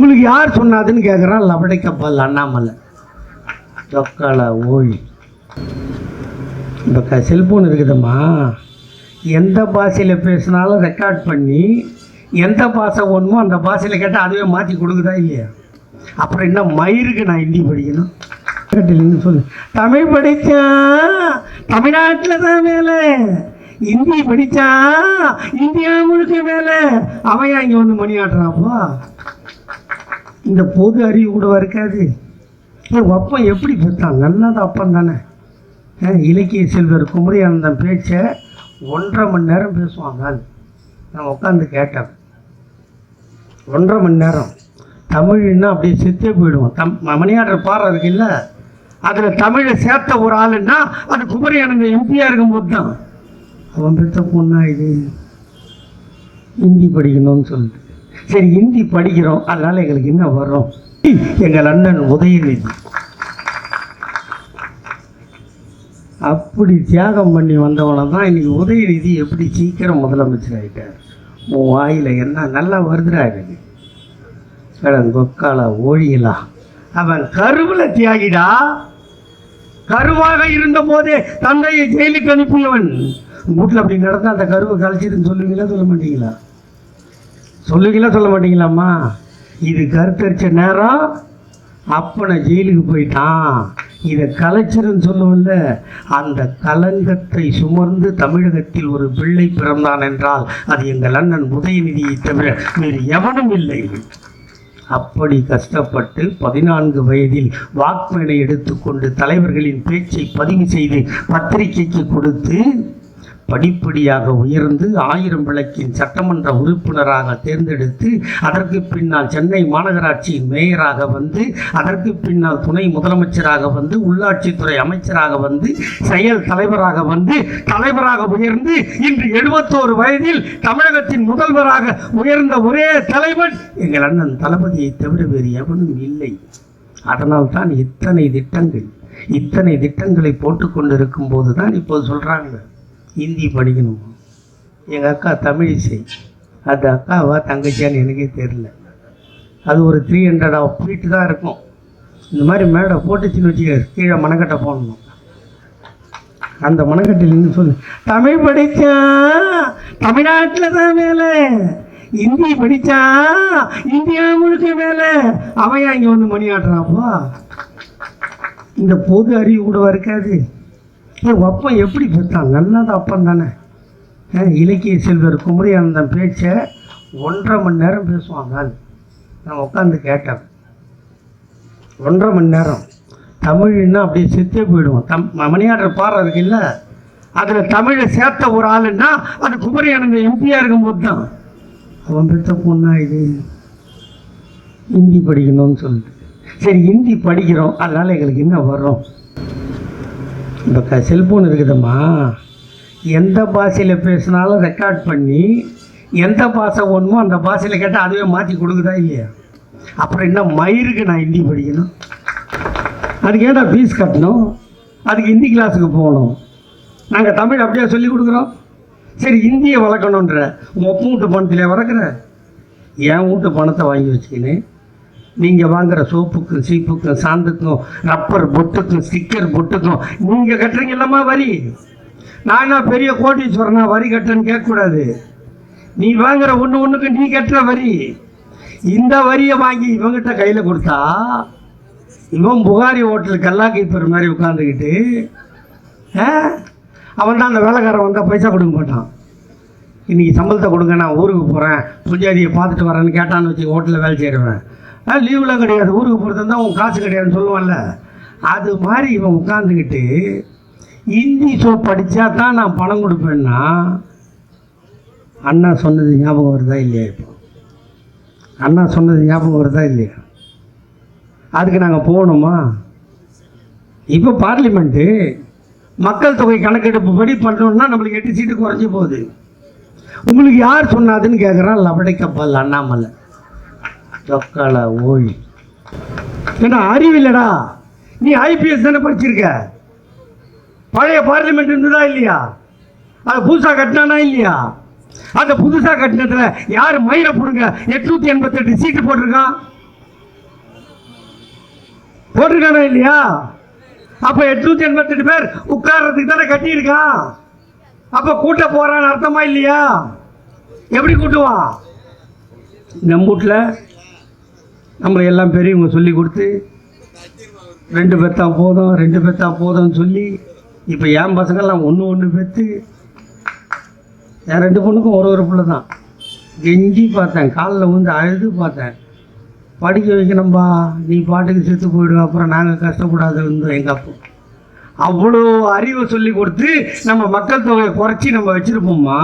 உங்களுக்கு யார் சொன்னாதுன்னு கேட்குறான் லபடை கப்பல் அண்ணாமலை. தொக்கால ஓய். இப்போ க செல்ஃபோன் இருக்குதும்மா. எந்த பாஷையில் பேசினாலும் ரெக்கார்ட் பண்ணி எந்த பாஷை ஒன்றுமோ அந்த பாஷையில் கேட்டால் அதுவே மாற்றி கொடுக்குதா இல்லையா? அப்புறம் என்ன மயிருக்கு நான் ஹிந்தி படிக்கணும்? கட்டிலின்னு சொல்லு. தமிழ் படித்தா தமிழ்நாட்டில் தான் வேலை. ஹிந்தி படித்தா இந்தியா முழுக்க வேலை. அவன் இங்கே வந்து மணி ஆட்டுறாப்போ இந்த பொது அறிவு கூட இருக்காது. என் அப்பன் எப்படி பெற்றான்? நல்லது அப்பன் தானே. இலக்கிய செல்வர் குமரியானந்தன் பேச்சை ஒன்றரை மணி நேரம் பேசுவாங்க நான் உட்காந்து கேட்டேன். ஒன்றரை மணி நேரம். தமிழ்னா அப்படியே செத்தே போயிடுவோம் தம் மணியாடர் பாறை இருக்குல்ல அதில் தமிழை சேர்த்த ஒரு ஆளுன்னா அது குமரியானந்த எம்பியாக இருக்கும்போது தான். அவன் பெற்ற பொண்ணா இது? ஹிந்தி படிக்கணும்னு சொல்லிட்டு. சரி ஹிந்தி படிக்கிறோம். அதனால் எங்களுக்கு என்ன வரும் எங்கள் அண்ணன் உதயநிதி. அப்படி தியாகம் பண்ணி வந்தவனை தான் இன்னைக்கு உதயநிதி எப்படி சீக்கிரம் முதலமைச்சர் ஆகிட்டார் உன் வாயில் என்ன நல்லா வருதுடா எனக்கு. கொக்கால ஓழியலா. அவன் கருவில் தியாகிடா. கருவாக இருந்த போதே தந்தையை ஜெயிலுக்கு அனுப்பியவன் வீட்டில் அப்படி நடந்தால் அந்த கருவை கழிச்சிருன்னு சொல்லுவீங்களா சொல்ல மாட்டீங்களா? சொல்லுவீங்களா சொல்ல மாட்டீங்களாம்மா? இது கருத்தரிச்ச நேரம் அப்பனை ஜெயிலுக்கு போயிட்டான். இதை கலைச்சர்னு சொல்லுவல்ல. அந்த கலங்கத்தை சுமர்ந்து தமிழகத்தில் ஒரு பிள்ளை பிறந்தான் என்றால் அது எங்கள் அண்ணன் உதயநிதியை தவிர வேறு எவனும் இல்லை. அப்படி கஷ்டப்பட்டு பதினான்கு வயதில் வாக்மேனை எடுத்துக்கொண்டு தலைவர்களின் பேச்சை பதிவு செய்து பத்திரிகைக்கு கொடுத்து படிப்படியாக உயர்ந்து ஆயிரம் விளக்கின் சட்டமன்ற உறுப்பினராக தேர்ந்தெடுத்து அதற்கு பின்னால் சென்னை மாநகராட்சியின் மேயராக வந்து அதற்கு பின்னால் துணை முதலமைச்சராக வந்து உள்ளாட்சித்துறை அமைச்சராக வந்து செயல் தலைவராக வந்து தலைவராக உயர்ந்து இன்று எழுபத்தோரு வயதில் தமிழகத்தின் முதல்வராக உயர்ந்த ஒரே தலைவன் எங்கள் அண்ணன் தளபதியை தவிர வேறு எவனும் இல்லை. அதனால் தான் இத்தனை திட்டங்கள் இத்தனை திட்டங்களை போட்டுக்கொண்டிருக்கும் போது தான் இப்போது சொல்கிறாங்க ஹிந்தி படிக்கணும். எங்கள் அக்கா தமிழ் இசை. அந்த அக்காவா தங்கச்சியான்னு எனக்கே தெரில அது ஒரு த்ரீ ஹண்ட்ரட் ஆஃப் ஃபீட்டு தான் இருக்கும். இந்த மாதிரி மேடை போட்டுச்சுன்னு வச்சுக்க கீழே மணக்கட்டை போடணும். அந்த மணக்கட்டில் சொல்லு தமிழ் படித்தா தமிழ்நாட்டில் தான் வேலை. ஹிந்தி படித்தா இந்தியா முழுக்க வேலை. அவன் இங்கே வந்து மணி ஆட்டுறாப்போ இந்த பொது அறிவு கூட இருக்காது. என் அப்பன் எப்படி பெற்றான் நல்லது அப்பன் தானே. இலக்கிய செல்வர் குமரியானந்தன் பேச்சை ஒன்றரை மணி நேரம் பேசுவாங்க. ஆள். நான் உட்காந்து கேட்டேன். ஒன்றரை மணி நேரம். தமிழ்னா அப்படியே செத்தே போயிடுவோம் தம் மணியாளர் பாறை இருக்குல்ல அதில் தமிழை சேர்த்த ஒரு ஆளுன்னா அது குமரியானந்த எம்பியாக இருக்கும்போது தான். அவன் பெற்ற பொண்ணா இது? ஹிந்தி படிக்கணும்னு சொல்லிட்டு. சரி ஹிந்தி படிக்கிறோம். அதனால் எங்களுக்கு என்ன வரும். இப்போ க செல்ஃபோன் இருக்குதும்மா. எந்த பாஷையில் பேசினாலும் ரெக்கார்ட் பண்ணி எந்த பாஷை ஒன்றுமோ அந்த பாஷையில் கேட்டால் அதுவே மாற்றி கொடுக்குதா இல்லையா? அப்புறம் என்ன மயிருக்கு நான் ஹிந்தி படிக்கணும்? அதுக்கு ஏன்டா ஃபீஸ் கட்டணும்? அதுக்கு ஹிந்தி கிளாஸுக்கு போகணும். நாங்கள் தமிழ் அப்படியே சொல்லி கொடுக்குறோம். சரி ஹிந்தியை வளர்க்கணுன்ற உங்கள் ஒப்பு வீட்டு பணத்திலே வளர்க்குற. என் வீட்டு பணத்தை வாங்கி வச்சுக்கின்னு. நீங்கள் வாங்குற சோப்புக்கும் சீப்புக்கும் சாந்துக்கும் ரப்பர் பொட்டுக்கும் ஸ்டிக்கர் பொட்டுக்கும் நீங்கள் கட்டுறீங்கல்லம்மா வரி? நான் என்ன பெரிய கோட்டீஸ்வரனா வரி கட்டுறேன்னு கேட்கக்கூடாது. நீ வாங்குற ஒன்று ஒன்றுக்கு நீ கட்டுற வரி. இந்த வரியை வாங்கி இவங்கிட்ட கையில் கொடுத்தா இவன் புகாரி ஹோட்டல் கல்லா கீப்பர் மாதிரி உட்காந்துக்கிட்டு அவன் தான் அந்த வேலைக்காரன் வந்தால் பைசா கொடுக்க மாட்டான். இன்றைக்கி சம்பளத்தை கொடுங்க நான் ஊருக்கு போகிறேன் புஞ்சாதியை பார்த்துட்டு வரேன்னு கேட்டான்னு வச்சு ஹோட்டலில் வேலை செய்கிறவன் லீவுலாம் கிடையாது. ஊருக்கு போகிறது தான் உன் காசு கிடையாதுன்னு சொல்லுவான்ல. அது மாதிரி இவன் உட்காந்துக்கிட்டு ஹிந்தி ஷோ படித்தா தான் நான் பணம் கொடுப்பேன்னா அண்ணா சொன்னது ஞாபகம் வருதா இல்லையா இப்போ? அண்ணா சொன்னது ஞாபகம் வருதா இல்லையா? அதுக்கு நாங்கள் போகணுமா? இப்போ பார்லிமெண்ட்டு மக்கள் தொகை கணக்கெடுப்பு படி பண்ணணுன்னா நம்மளுக்கு எட்டு சீட்டு குறைஞ்சி போகுது. உங்களுக்கு யார் சொன்னாதுன்னு கேட்குறான் லபடை கப்பல் அண்ணாமலை. ஓய். ஓழி ஏன்னா அறிவில்லடா நீ ஐபிஎஸ் தானே படிச்சிருக்க? பழைய பார்லிமெண்ட் இருந்ததா இல்லையா? அது புதுசாக கட்டினானா இல்லையா? அந்த புதுசாக கட்டினதுல யார் மயிரை போடுங்க? எட்நூத்தி எண்பத்தெட்டு சீட்டு போட்டிருக்கான் போட்டிருக்கானா இல்லையா? அப்ப எட்நூத்தி எண்பத்தெட்டு பேர் உட்கார்றதுக்கு தானே கட்டியிருக்கான் அப்ப கூட்ட போறான்னு அர்த்தமா இல்லையா? எப்படி கூட்டுவான்? நம்ம வீட்டில் நம்மளை எல்லாம் பெரியவங்க சொல்லி கொடுத்து ரெண்டு பெத்தா போதும் ரெண்டு பெத்தா போதும்னு சொல்லி இப்போ என் பசங்கள்லாம் ஒன்று ஒன்று பெற்று என் ரெண்டு பொண்ணுக்கும் ஒரு ஒரு பிள்ளை தான் கெஞ்சி பார்த்தேன் காலில் வந்து அழுது பார்த்தேன். படிக்க வைக்கணும்பா நீ பாட்டுக்கு செத்து போயிடுவ அப்புறம் நாங்கள் கஷ்டப்படாத இருந்தோம் எங்கள் அப்பா. அவ்வளோ அறிவை சொல்லி கொடுத்து நம்ம மக்கள் தொகையை குறைச்சி நம்ம வச்சுருப்போம்மா.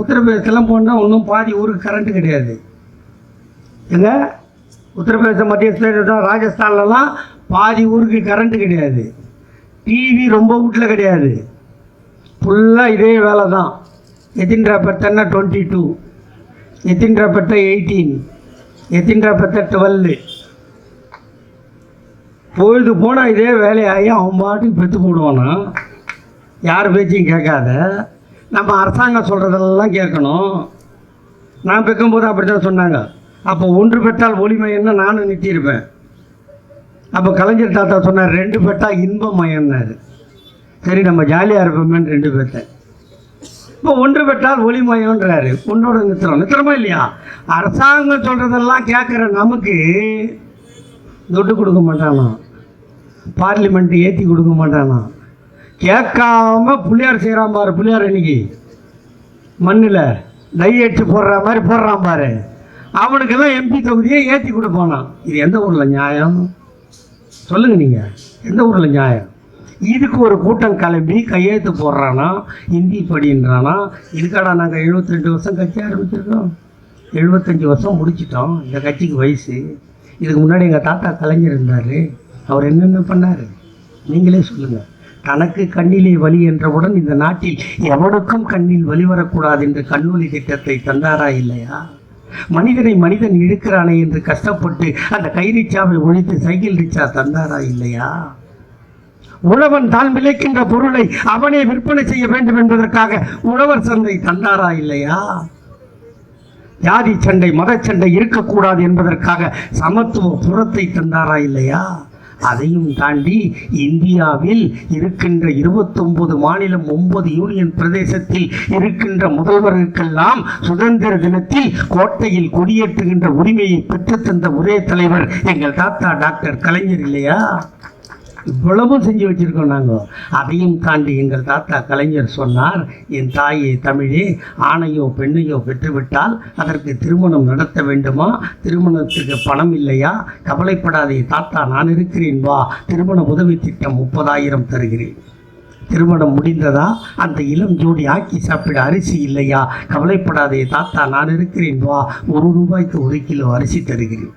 உத்தரப்பிரதேசலாம் போனால் ஒன்றும் பாதி ஊருக்கு கரண்ட்டு கிடையாது. எங்கள் உத்தரப்பிரதேசம் மத்திய பிரதேசம் ராஜஸ்தான்லலாம் பாதி ஊருக்கு கரண்ட்டு கிடையாது. டிவி ரொம்ப வீட்டில் கிடையாது. ஃபுல்லாக இதே வேலை தான் எத்தின்ரா பெத்தன்னா டுவெண்ட்டி டூ எத்தின்ரா பெத்த எயிட்டீன் எத்தின்ரா பெத்த டுவெல்லு பொழுது போனால் இதே வேலையாகி அவன் பாட்டுக்கு பெற்று போடுவானா? யார் பேச்சையும் கேட்காத. நம்ம அரசாங்கம் சொல்கிறதெல்லாம் கேட்கணும். நான் பெக்கும்போது அப்படி தான் சொன்னாங்க. அப்போ ஒன்று பெற்றால் ஒளிமயம்னா நானும் நிறுத்தியிருப்பேன் அப்போ கலைஞர் தாத்தா சொன்னார் ரெண்டு பெற்றா இன்பமயம்னாரு சரி நம்ம ஜாலியாக இருப்போமேன்னு ரெண்டு பேர்த்தேன் இப்போ ஒன்று பெற்றால் ஒளிமயம்ன்றாரு. உன்னோட நித்திரம். நித்திரமா இல்லையா? அரசாங்கம் சொல்கிறதெல்லாம் கேட்குற நமக்கு துட்டு கொடுக்க மாட்டானா பார்லிமெண்ட் ஏற்றி கொடுக்க மாட்டானா கேட்காம புள்ளியார் செய்கிறான் பாரு புள்ளியார் இன்னைக்கு. மண்ணில் டை அடிச்சு போடுற மாதிரி போடுறான் பாரு. அவனுக்கெல்லாம் எம்பி தொகுதியை ஏற்றி கொடுப்பானா இது எந்த ஊரில் நியாயம்? சொல்லுங்கள் நீங்கள் எந்த ஊரில் நியாயம்? இதுக்கு ஒரு கூட்டம் கிளம்பி கையெழுத்து போடுறானா? ஹிந்தி படின்றானா? இதுக்காடா நாங்கள் 72 வருஷம் கட்சி ஆரம்பிச்சிருக்கோம். எழுபத்தஞ்சி வருஷம் முடிச்சிட்டோம். இந்த கட்சிக்கு வயசு. இதுக்கு முன்னாடி எங்கள் தாத்தா கலைஞர் இருந்தார். அவர் என்னென்ன பண்ணார்? நீங்களே சொல்லுங்கள் தனக்கு கண்ணிலே வலி என்றவுடன் இந்த நாட்டில் எவனுக்கும் கண்ணில் வலி வரக்கூடாது என்று கண்ணொலி திட்டத்தை தந்தாரா இல்லையா? மனிதனை மனிதன் இழுக்கிறானே என்று கஷ்டப்பட்டு அந்த கை ரிச்சாவை ஒழித்து சைக்கிள் ரிச்சா தந்தாரா இல்லையா? உழவன் தான் விளைக்கின்ற பொருளை அவனே விற்பனை செய்ய வேண்டும் என்பதற்காக உழவர் சந்தை தந்தாரா இல்லையா? ஜாதி சண்டை மதச்சண்டை இருக்கக்கூடாது என்பதற்காக சமத்துவ புறத்தை தந்தாரா இல்லையா? அதையும் தாண்டி இந்தியாவில் இருக்கின்ற இருபத்தொன்பது மாநிலம் ஒன்பது யூனியன் பிரதேசத்தில் இருக்கின்ற முதல்வர்களுக்கெல்லாம் சுதந்திர தினத்தில் கோட்டையில் கொடியேற்றுகின்ற உரிமையை பெற்றுத்தந்த ஒரே தலைவர் எங்கள் தாத்தா டாக்டர் கலைஞர் இல்லையா? இவ்வளவும் செஞ்சு வச்சுருக்கோம் நாங்கள் அதையும் தாண்டி எங்கள் தாத்தா கலைஞர் சொன்னார் என் தாயே தமிழே ஆணையோ பெண்ணையோ பெற்றுவிட்டால் அதற்கு திருமணம் நடத்த வேண்டுமா? திருமணத்துக்கு பணம் இல்லையா? கவலைப்படாதே தாத்தா நான் இருக்கிறேன் வா. திருமண உதவி திட்டம் முப்பதாயிரம் தருகிறேன். திருமணம் முடிந்ததா? அந்த இளம் ஜோடி ஆக்கி சாப்பிட அரிசி இல்லையா? கவலைப்படாதே தாத்தா நான் இருக்கிறேன் வா. ஒரு ரூபாய்க்கு ஒரு கிலோ அரிசி தருகிறேன்.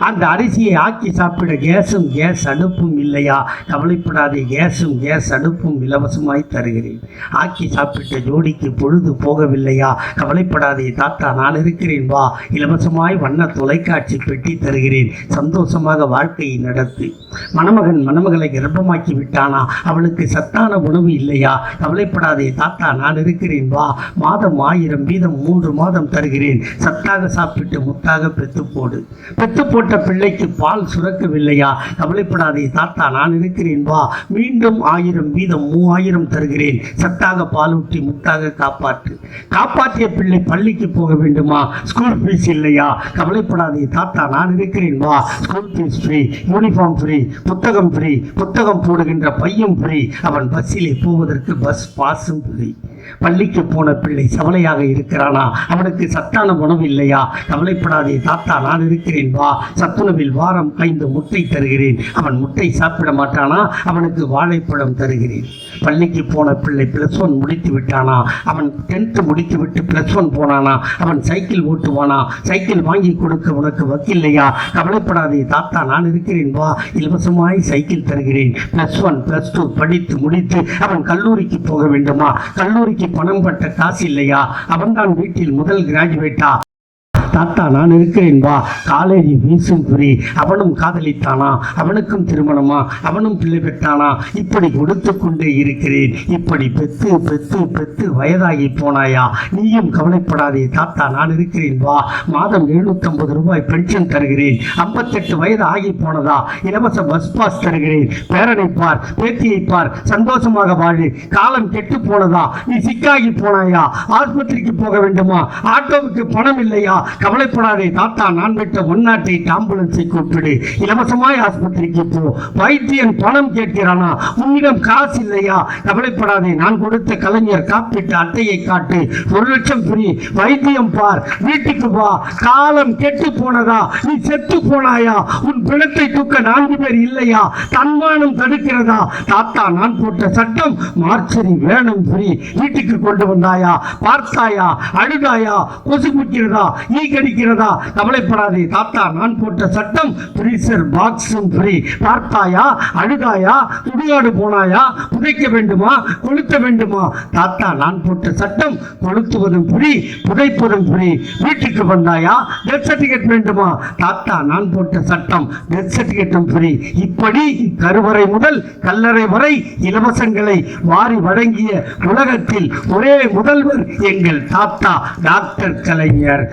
அந்த அரிசியை ஆக்கி சாப்பிட கேஸும் கேஸ் அடுப்பும் இல்லையா? கவலைப்படாதே கேஸும் கேஸ் அடுப்பும் இலவசமாய் தருகிறேன். ஆக்கி சாப்பிட்ட ஜோடிக்கு பொழுது போகவில்லையா? கவலைப்படாதே தாத்தா நான் இருக்கிறேன் வா. இலவசமாய் வண்ண தொலைக்காட்சி பெட்டி தருகிறேன். சந்தோஷமாக வாழ்க்கையை நடத்து. மணமகன் மணமகளை கர்ப்பமாக்கி விட்டானா? அவளுக்கு சத்தான உணவு இல்லையா? கவலைப்படாதே தாத்தா நான் இருக்கிறேன் வா. மாதம் ஆயிரம் வீதம் மூன்று மாதம் தருகிறேன். சத்தாக சாப்பிட்டு முத்தாக பெத்து போடு பெத்து போட்ட பிள்ளைக்கு பால் சுரக்கவில்லையா? கவலைப்படாதே தாத்தா நான் இருக்கிறேன். வா மீண்டும் ஆயிரம் வீதம் மூவாயிரம் தருகிறேன். சத்தாக பாலூட்டி முத்தாக காப்பாற்று. காப்பாற்றிய பிள்ளை பள்ளிக்கு போக வேண்டுமா? ஸ்கூல் ஃபீஸ் இல்லையா? கவலைப்படாதே தாத்தா நான் இருக்கிறேன். வா school fees free uniform free புத்தகம் ஃப்ரீ புத்தகம் போடுகின்ற பையும் ஃப்ரீ அவன் பஸ்ஸிலே போவதற்கு பஸ் பாஸும் ஃப்ரீ பள்ளிக்கு போன பிள்ளை சவலையாக இருக்கிறானா? அவனுக்கு சத்தான உணவு இல்லையா? கவலைப்படாதே தாத்தா நான் இருக்கிறேன் வா. சத்துணவில் வாரம் ஐந்து முட்டை தருகிறேன். அவன் முட்டை சாப்பிட மாட்டானா? அவனுக்கு வாழைப்பழம் தருகிறேன். பள்ளிக்கு போன பிள்ளை பிளஸ் ஒன் முடித்து விட்டானா? அவன் டென்த்து முடித்து விட்டு ப்ளஸ் ஒன் போனானா? அவன் சைக்கிள் ஓட்டுவானா? சைக்கிள் வாங்கி கொடுக்க உனக்கு வக்கில்லையா? கவலைப்படாதே தாத்தா நான் இருக்கிறேன் வா. இலவசமாய் சைக்கிள் தருகிறேன். ப்ளஸ் ஒன் பிளஸ் டூ படித்து முடித்து அவன் கல்லூரிக்கு போக வேண்டுமா? கல்லூரிக்கு பணம் பட்ட காசு இல்லையா? அவன் தான் வீட்டில் முதல் கிராஜுவேட்டா தாத்தா நான் இருக்கிறேன் வா. காலேஜ் வீசும் புரி அவனும் காதலித்தானா? அவனுக்கும் திருமணமா? அவனும் பிள்ளை பெற்றானா? இப்படி கொடுத்து கொண்டே இருக்கிறேன். இப்படி பெத்து பெத்து பெத்து வயதாகி போனாயா? நீயும் கவலைப்படாதே தாத்தா நான் இருக்கிறேன் வா. மாதம் 750 ரூபாய் பென்ஷன் தருகிறேன். 58 வயது ஆகி போனதா? இலவச பஸ் பாஸ் தருகிறேன். பேரனை பார் பேத்தியை பார் சந்தோஷமாக வாழு காலம் கெட்டு போனதா? நீ சிக்காகி போனாயா? ஆஸ்பத்திரிக்கு போக வேண்டுமா? ஆட்டோவுக்கு பணம் இல்லையா? கவலைப்படாதே தாத்தா நான் விட்ட ஒன்னாட்டை ஆம்புலன்ஸை கூப்பிடு. இலவசமாய் ஆஸ்பத்திரிக்கு போ. வைத்தியன் பணம் கேட்கிறானா? உன்னிடம் காசு இல்லையா? கவலைப்படாதே நான் கொடுத்த கலைஞர் காப்பீட்டு அட்டையை காட்டு. ஒரு லட்சம் புரி வைத்தியம் பார். வீட்டுக்கு வா. காலம் கெட்டு போனதா? நீ செத்து போனாயா? உன் பிணத்தை தூக்க நான்கு பேர் இல்லையா? தன்மானம் தடுக்கிறதா? தாத்தா நான் போட்ட சட்டம் மார்ச்சரி வேணும் புரி வீட்டுக்கு கொண்டு வந்தாயா? பார்த்தாயா? அழுதாயா? கொசு குடிக்கிறதா நீ கடிக்கிறதா கவலைப்படாதே. தாத்தா நான் போட்ட சட்டம் ஃப்ரீசர் பாக்ஸும் ஃப்ரீ பார்த்தாயா? அழுதாயா? சுடுகாடு போனாயா? புதைக்க வேண்டுமா? கொளுத்த வேண்டுமா? தாத்தா நான் போட்ட சட்டம் கொளுத்துவதும் ஃப்ரீ புதைப்பதும் ஃப்ரீ வீட்டுக்கு வந்தாயா? டெத் சர்டிஃபிகேட் வேண்டுமா? தாத்தா நான் போட்ட சட்டம் டெத் சர்டிஃபிகேட்டும் ஃப்ரீ இப்படி கருவறை முதல் கல்லறை வரை இலவசங்களை வாரி வழங்கிய உலகத்தில் ஒரே முதல்வர் எங்கள் தாத்தா டாக்டர் கலைஞர்.